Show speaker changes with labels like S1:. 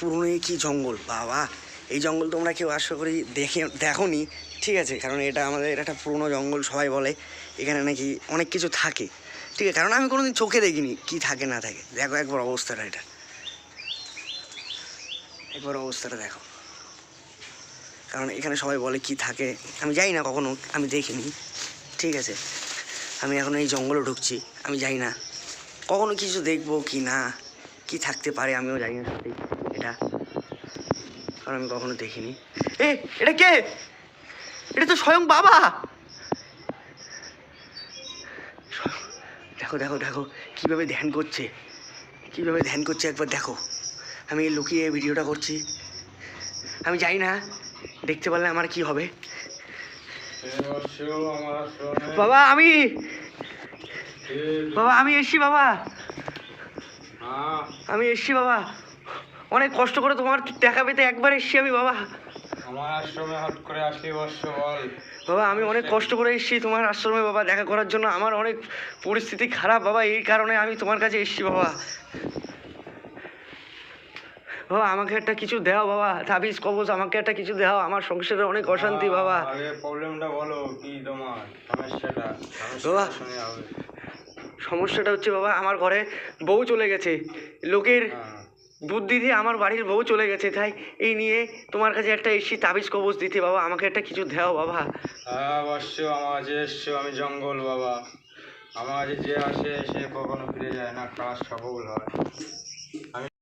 S1: পুরনো কি জঙ্গল? বাবা, এই জঙ্গল তোমরা কেউ আশা করি দেখে, দেখোনি। ঠিক আছে, কারণ এটা আমাদের একটা পুরনো জঙ্গল, সবাই বলে। এখানে নাকি অনেক কিছু থাকে। ঠিক আছে, কারণ আমি কোনোদিন চোখে দেখিনি কি থাকে, না থাকে। দেখো একবার অবস্থাটা এটা। একবার অবস্থাটা দেখো। কারণ এখানে সবাই বলে কি থাকে। আমি যাই না কখনো, আমি দেখিনি। ঠিক আছে, আমি এখন এই জঙ্গলে ঢুকছি, আমি যাই না। কখনো কিছু দেখব কি না, কি থাকতে পারে, আমিও জানি না সত্যি এটা। কারণ আমি কখনো দেখিনি। এ, এটা কে? এটা তো স্বয়ং বাবা। দেখো দেখো দেখো, কীভাবে ধ্যান করছে। কীভাবে ধ্যান করছে একবার দেখো। আমি লুকিয়ে ভিডিওটা করছি। আমি জানি না, দেখতে পারলে আমার কি হবে। বাবা, আমি বাবা, আমি এসছি, বাবা। আমি এসছি, বাবা। অনেক কষ্ট করে তোমার দেখা পেতে একবার এসছি আমি বাবা।
S2: আমার আশ্রমে হট করে আসলি বর্ষ বল।
S1: বাবা আমি অনেক কষ্ট করে এসেছি তোমার আশ্রমে বাবা। দেখা করার জন্য আমার অনেক পরিস্থিতি খারাপ বাবা। এই কারণে আমি তোমার কাছে এসেছি বাবা। বাবা আমাকে একটা কিছু দাও বাবা। তাবিজ কবজ আমাকে একটা কিছু দাও। আমার সংসারে অনেক অশান্তি বাবা।
S2: আগে প্রবলেমটা বলো কি তোমার সমস্যাটা?
S1: বাবা।
S2: সমস্যাটা
S1: সমস্যাটা হচ্ছে বাবা আমার ঘরে বউ চলে গেছে। লোকের বুদ্ধি দিয়ে আমার বাড়ির বউ চলে গেছে, তাই এই নিয়ে তোমার কাছে একটা এসি তাবিজ কবজ দিতে বাবা, আমাকে একটা কিছু দাও বাবা।
S2: হ্যাঁ অবশ্য আমার কাছে এসছো, আমি জঙ্গল বাবা। আমার যে আসে, সে কখনো ফিরে যায় না কাজ সফল হয়। আমি